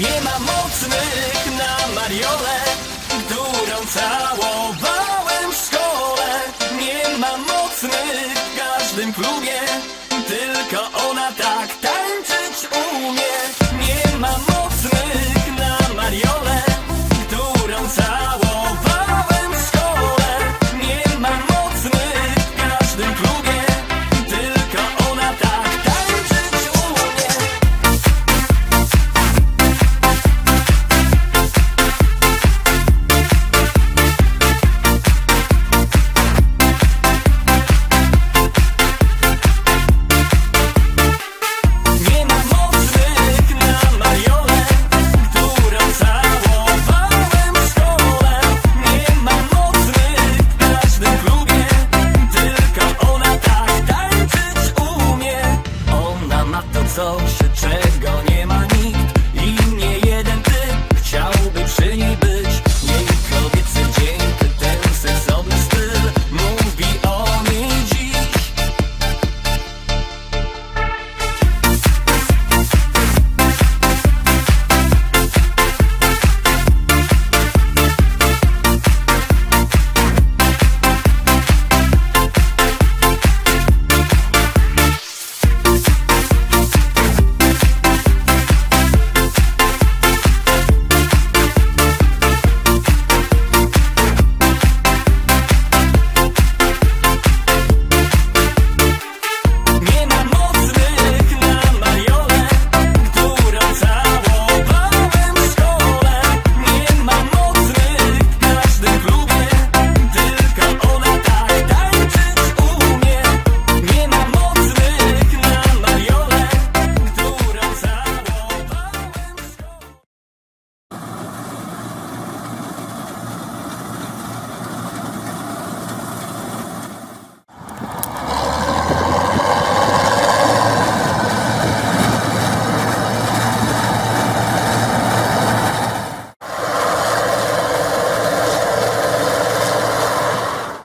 Nie ma mocnych na mariole Którą całowałem w szkole. Nie ma mocnych w każdym klubie Tylko ona tak tańczyć umie. Nie ma mocnych co czy czego nie